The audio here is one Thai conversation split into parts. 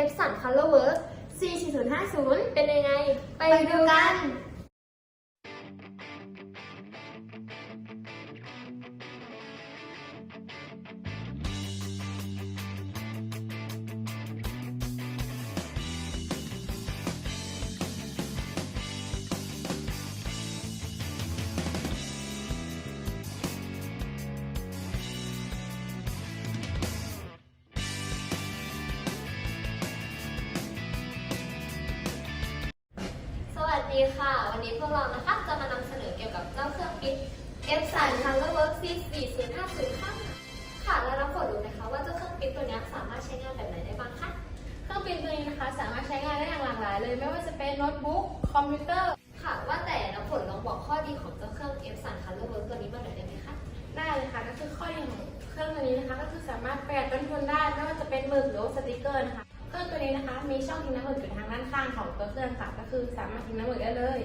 Epson Colorwork C4050 เป็นยังไง ไปดูกัน ดีค่ะ วันนี้พวกเรานะคะจะมานำเสนอเกี่ยวกับเจ้าเครื่องปริ้น Epson Colorwork C4050 ค่ะค่ะแล้วน้ำฝนรู้ไหมคะว่าเจ้าเครื่องปริ้นตัวเนี้ยสามารถใช้งานแบบไหนได้บ้างคะเครื่องปริ้นตัวนี้นะคะสามารถใช้งานได้อย่างหลากหลายเลย ไม่ว่าจะเป็นโน้ตบุ๊กคอมพิวเตอร์ค่ะว่าแต่น้ำฝนลองบอกข้อดีของเจ้าเครื่อง Epson Colorwork ตัวนี้มาหน่อยได้ไหมคะได้เลยค่ะก็คือข้อดีของเครื่องตัวนี้นะคะ ก็คือสามารถประหยัดต้นทุนได้ไม่ว่าจะเป็นหมึกหรือว่าสติกเกอร์นะคะ เครื่องตัวนี้นะคะ มีช่องทิ้งน้ำหมึกอยู่ทางด้านข้างของตัวเครื่องค่ะ ก็คือสามารถทิ้งน้ำหมึกได้เลย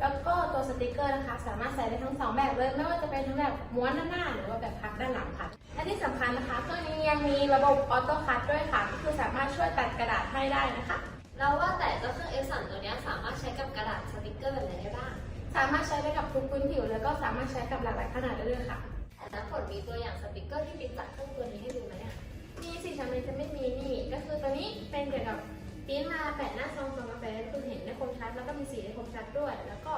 แล้วก็ตัวสติกเกอร์นะคะ สามารถใส่ได้ทั้งสองแบบเลย ไม่ว่าจะเป็นทั้งแบบม้วนด้านหน้า หรือว่าแบบพับด้านหลังค่ะ และที่สำคัญนะคะ เครื่องนี้ยังมีระบบออโต้คัตด้วยค่ะ ก็คือสามารถช่วยตัดกระดาษให้ได้นะคะแล้วว่าแต่เจ้าเครื่อง Epson ตัวเนี้ยสามารถใช้กับกระดาษสติกเกอร์แบบไหนได้บ้าง สามารถใช้ได้กับทุกพื้นผิว แล้วก็สามารถใช้กับหลากหลายขนาดได้เลยค่ะน้ำฝนมีตัวอย่างสติกเกอร์ที่ติดจากเครื่องตัวนี้ให้ดูไหมเนี่ย มีสิทำไมจะไม่มีนี่ ก็คือตัวนี้เป็นเกี่ยวกับปริ้นมาแปะหน้าซองซองกาแฟคือเห็นได้คมชัดแล้วก็มีสีได้คมชัดด้วย แล้วก็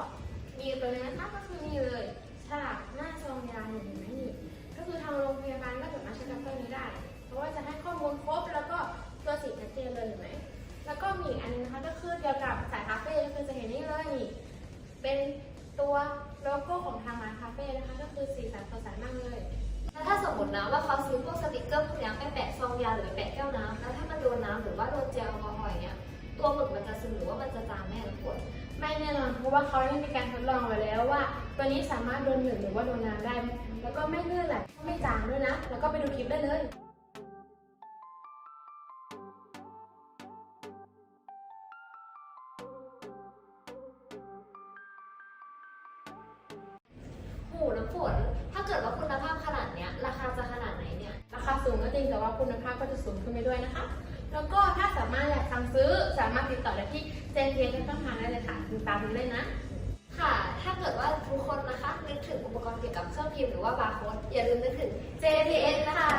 มีตัวนี้นะคะก็คือนี่เลยฉลากหน้าซองยาเห็นไหมนี่ก็คือทางโรงพยาบาลก็สามารถใช้กับตัวนี้ได้ เพราะว่าจะให้ข้อมูลครบแล้วก็ตัวสีชัดเจนเลยเห็นไหมแล้วก็มีอันนึงนะคะก็คือเกี่ยวกับสายคาเฟ่ก็คือจะเห็นนี่เลยนี่เป็นตัวโลโก้ของทางร้านคาเฟ่นะคะก็คือสีสันสดใสมากเลยแล้วถ้าสมมตินะว่าเขาซื้อพวกสติกเกอร์ จะซึมหรือว่ามันจะจางแม่น้ำฝนไม่แน่นอนเพราะว่าเขาได้มีการทดลองไว้แล้วว่า ตัวนี้สามารถโดนหนึกหรือว่าโดนน้ำได้ แล้วก็ไม่ลื่นไหลไม่จางด้วยนะ แล้วก็ไปดูคลิปได้เลยหูน้ำฝนถ้าเกิดว่าคุณภาพขนาดเนี้ย ราคาจะขนาดไหนเนี่ย ราคาสูงก็จริงแต่ว่าคุณภาพก็จะสูงขึ้นไปด้วยนะคะ แล้วก็ถ้าสามารถอยากสั่งซื้อสามารถติดต่อได้ที่เจนเทียนช่องทางได้เลยค่ะติดตามดูเลยนะค่ะ ถ้าเกิดว่าทุกคนนะคะนึกถึงอุปกรณ์เกี่ยวกับเครื่องพิมพ์หรือว่าบาร์โค้ดอย่าลืมนึกถึง JPN นะคะ